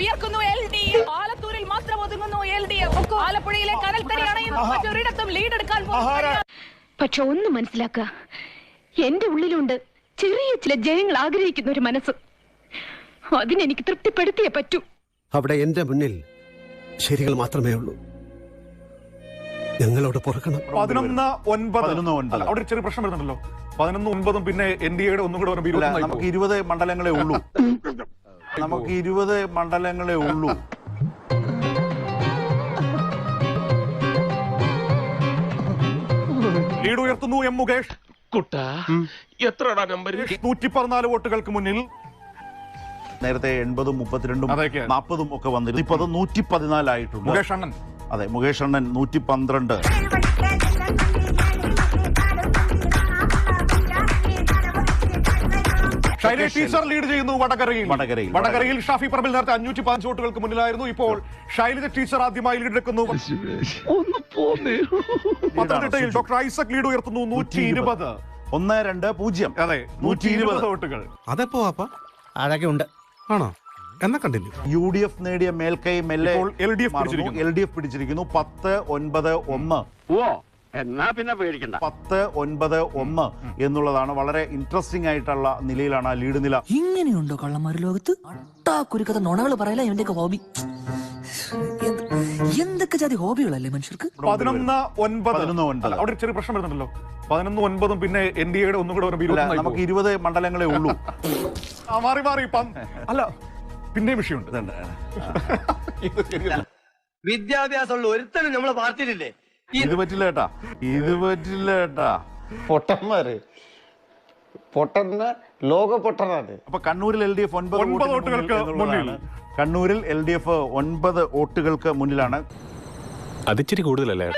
വിയർക്കുന്നു L D F ആലത്തൂരിൽ മാത്രം ഒതുങ്ങുന്നു എൽ ഡി എഫ് ആലപ്പുഴയിലെ കനൽത്തരി അണയുന്നു മറ്റൊരിടത്തും ലീഡ് എടുക്കാൻ. പക്ഷെ ഒന്ന് മനസ്സിലാക്കുക എന്റെ ഉള്ളിലുണ്ട് ചെറിയ ചില ജയങ്ങൾ ആഗ്രഹിക്കുന്ന ഒരു മനസ്സ്. അതിനെനിക്ക് തൃപ്തിപ്പെടുത്തിയേ പറ്റൂ. അവിടെ എന്റെ മുന്നിൽ ശരികൾ മാത്രമേ ഉള്ളൂ. ഞങ്ങളോട് പൊറുക്കണം. പതിനൊന്ന് ഒൻപത്. അവിടെ ചെറിയ പ്രശ്നം വരുന്നുണ്ടല്ലോ. പതിനൊന്ന് ഒൻപതും പിന്നെ എൻ ഡി എയുടെ ഒന്നും കൂടെ നമുക്ക്. ഇരുപത് മണ്ഡലങ്ങളെ ഉള്ളൂ. നമുക്ക് ഇരുപത് മണ്ഡലങ്ങളെ ഉള്ളൂ. ലീഡ് ഉയർത്തുന്നു എം മുകേഷ്. കുട്ട എത്രടാ നമ്പർ നൂറ്റി പതിനാല് വോട്ടുകൾക്ക് മുന്നിൽ. നേരത്തെ എൺപതും മുപ്പത്തിരണ്ടും. നാൽപ്പതും ഒക്കെ വന്നിരുന്നു. ഇപ്പൊ അത് നൂറ്റി പതിനാലായിട്ടുണ്ട് മുകേഷ് അണ്ണൻ. അതെ മുകേഷ് അണ്ണൻ നൂറ്റി പന്ത്രണ്ട് ടീച്ചർ ലീഡ് ചെയ്യുന്നു വടകരയിൽ. വടകരയിൽ. വടകരയിൽ. ഷാഫി പറമ്പിൽ നേരത്തെ അഞ്ഞൂറ്റി പതിനഞ്ച് വോട്ടുകൾക്ക് മുന്നിലായിരുന്നു. ഇപ്പോൾ ശൈലജ ടീച്ചർ ആദ്യമായി ലീഡ് എടുക്കുന്നു. പത്തനംതിട്ടയിൽ ഡോക്ടർ ഐസക് ലീഡ് ഉയർത്തുന്നു. നൂറ്റി ഇരുപത്. ഒന്ന് രണ്ട് പൂജ്യം. അതെ നൂറ്റി ഇരുപത് വോട്ടുകൾ. അതെപ്പോ അഴകെ ഉണ്ട്. ആണോ? എന്നാ കണ്ടിന്യൂ. യു ഡി എഫ് നേടിയ മേൽക്കൈ മെല്ലെ. എൽ ഡി എഫ് പിടിച്ചിരിക്കുന്നു. പത്ത് ഒൻപത് ഒന്ന്. ഓ എന്നാ പിന്നെ പേടിക്കണ്ട. പത്ത് ഒൻപത് ഒന്ന് എന്നുള്ളതാണ് വളരെ ഇൻട്രസ്റ്റിംഗ് ആയിട്ടുള്ള നിലയിലാണ് ആ ലീഡ് നില. ഇങ്ങനെയുണ്ടോ കള്ളന്മാർ ലോകത്ത്? അട്ടാക്കുരുക്കഥ നുണകൾ പറയല ഇവന്റെയൊക്കെ ഹോബി എന്ത്- എന്തൊക്കെ ജാതി ഹോബികളല്ലേ മനുഷ്യർക്ക്? പതിനൊന്ന് ഒൻപത്. പതിനൊന്ന് ഒൻപത്. അവിടെ ഒരു ചെറിയ പ്രശ്നം വരുന്നുണ്ടല്ലോ. പതിനൊന്ന് ഒൻപതും പിന്നെ എൻ ഡി എയുടെ ഒന്നും കൂടെ ഇരുപത്തൊന്നായി നമുക്ക് പോകും. ഇരുപത് മണ്ഡലങ്ങളെ ഉള്ളൂ. ആ, മാറി മാറി പന്ത്- അല്ല പിന്നെ വിഷയമുണ്ട്. ഇതുണ്ട്. വിദ്യാഭ്യാസമുള്ള ഒരുത്തനും നമ്മളെ പാർട്ടിയിലില്ലേ? ഇത് പറ്റില്ല കേട്ടാ ഇത് പറ്റില്ല കേട്ടാ പൊട്ടന്മാര്. പൊട്ടന്ന ലോക പൊട്ടനാണ് അപ്പൊ കണ്ണൂരിൽ എൽ ഡി എഫ് ഒൻപത് മുന്നിൽ വോട്ടുകൾക്ക്. കണ്ണൂരിൽ എൽ ഡി എഫ് ഒൻപത് വോട്ടുകൾക്ക് മുന്നിലാണ്. അതിച്ചിരി കൂടുതലല്ലേ?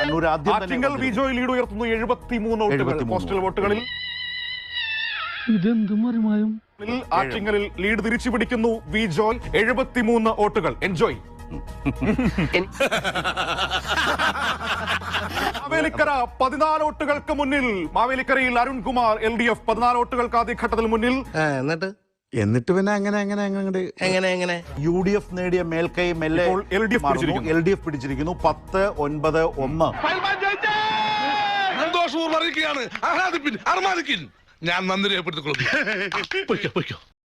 കണ്ണൂർ ആദ്യം ലീഡ് ഉയർത്തുന്നു എഴുപത്തിമൂന്ന് വോട്ടുകൾ പോസ്റ്റൽ വോട്ടുകളിൽ. ആറ്റിങ്ങലിൽ ലീഡ് തിരിച്ചു പിടിക്കുന്നു വി ജോയ് എഴുപത്തിമൂന്ന് വോട്ടുകൾ. എൻജോയ്. മാവേലിക്കര പതിനാല് വോട്ടുകൾക്ക് മുന്നിൽ മാവേലിക്കരയിൽ അരുൺകുമാർ എൽ ഡി എഫ് പതിനാല് വോട്ടുകൾക്ക് ആദ്യഘട്ടത്തിൽ മുന്നിൽ. എന്നിട്ട്? എന്നിട്ട് പിന്നെ അങ്ങനെ അങ്ങനെ അങ്ങനെ എങ്ങനെ എങ്ങനെ? യു ഡി എഫ് നേടിയ മേൽക്കൈ മെല്ലെ. എൽ ഡി എഫ് പിടിച്ചിരിക്കുന്നു. പത്ത് ഒൻപത് ഒന്ന്. സന്തോഷവും അറിയിക്കുകയാണ്. ഞാൻ നന്ദി രേഖപ്പെടുത്തിക്കൊള്ളുന്നു. പൊയ്ക്കോ പൊയ്ക്കോ.